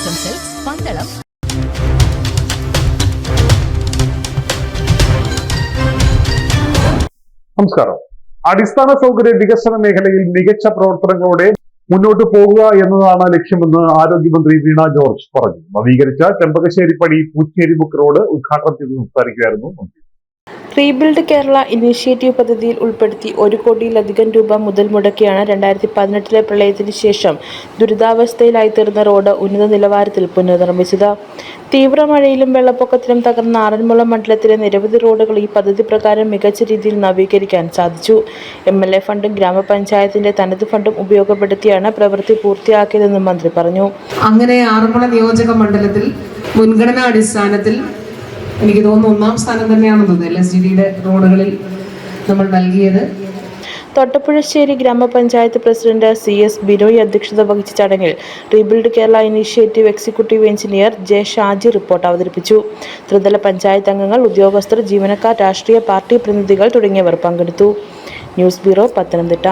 ആശംസകൾ പന്തളം. നമസ്കാരം. അടിസ്ഥാന സൗകര്യ വികസന മേഖലയിൽ മികച്ച പ്രവർത്തനങ്ങളോടെ മുന്നോട്ട് പോകുക എന്നതാണ് ലക്ഷ്യമെന്ന് ആരോഗ്യമന്ത്രി വീണ ജോർജ് പറഞ്ഞു. നവീകരിച്ച ചെമ്പകശ്ശേരി പടി പൂച്ചേരി ബുക്ക് റോഡ് ഉദ്ഘാടനം ചെയ്ത് സംസാരിക്കുകയായിരുന്നു മന്ത്രി. റീബിൽഡ് കേരള ഇനീഷ്യേറ്റീവ് പദ്ധതിയിൽ ഉൾപ്പെടുത്തി ഒരു കോടിയിലധികം രൂപ മുതൽ മുടക്കിയാണ് രണ്ടായിരത്തി പതിനെട്ടിലെ പ്രളയത്തിന് ശേഷം ദുരിതാവസ്ഥയിലായിത്തീർന്ന റോഡ് ഉന്നത നിലവാരത്തിൽ പുനർനിർമ്മിച്ചത്. തീവ്രമഴയിലും വെള്ളപ്പൊക്കത്തിലും തകർന്ന ആറന്മുള മണ്ഡലത്തിലെ നിരവധി റോഡുകൾ ഈ പദ്ധതി പ്രകാരം മികച്ച രീതിയിൽ നവീകരിക്കാൻ സാധിച്ചു. എം എൽ എ ഫണ്ടും ഗ്രാമപഞ്ചായത്തിന്റെ തനത് ഫണ്ടും ഉപയോഗപ്പെടുത്തിയാണ് പ്രവൃത്തി പൂർത്തിയാക്കിയതെന്നും മന്ത്രി പറഞ്ഞു. അങ്ങനെ ആറന്മുള നിയോജക മണ്ഡലത്തിൽ മുൻഗണനാ അടിസ്ഥാനത്തിൽ എനിക്ക് തോന്നുന്നു ഒന്നാം സ്ഥാനം തന്നെയാണെന്ന് തോന്നുന്നു എൽ എസ് ജി ഡിയുടെ റോഡുകളിൽ നമ്മൾ നൽകിയത്. തൊട്ടപ്പുഴശ്ശേരി ഗ്രാമപഞ്ചായത്ത് പ്രസിഡന്റ് സി എസ് ബിനോയ് അധ്യക്ഷത വഹിച്ച ചടങ്ങിൽ rebuild Kerala initiative executive engineer J Shaji report അവതരിപ്പിച്ചു. ത്രിതല പഞ്ചായത്ത് അംഗങ്ങൾ ഉദ്യോഗസ്ഥർ ജീവനക്കാർ രാഷ്ട്രീയ പാർട്ടി പ്രതിനിധികൾ തുടങ്ങിയവർ പങ്കെടുത്തു. News bureau Pathanamthitta.